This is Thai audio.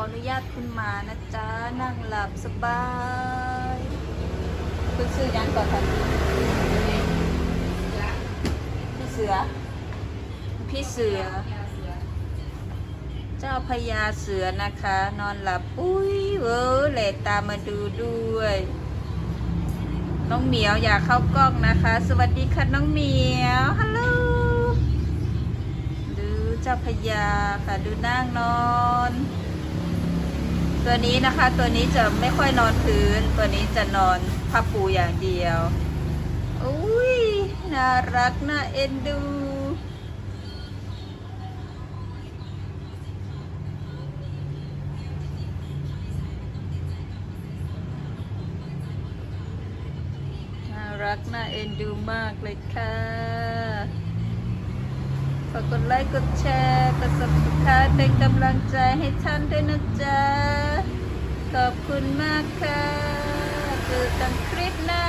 ออนุญาตคุณหมานะจ๊ะ นั่งหลับสบายคุณซื้อยังก่อนค่ะพี่เสือ พี่เสือ เจ้าพญาเสือนะคะ นอนหลับ อุ้ยเวอร์เลตตามมาดูด้วย น้องเหมียวอยากเข้ากล้องนะคะ สวัสดีค่ะน้องเหมียวฮัลโหลดูเจ้าพญาค่ะดูนั่งนอน ตัวนี้นะคะตัวนี้จะไม่ค่อยนอนพื้น ตัวนี้จะนอนผ้าปูอย่างเดียวอุ้ยน่ารักน่าเอ็นดูน่ารักน่าเอ็นดูมากเลยค่ะฝากกดไลค์ กดแชร์ กด subscribe เป็นกำลังใจให้ท่านด้วยนะจ๊ะ คุณมากค่ะเจอกันคลิปหน้า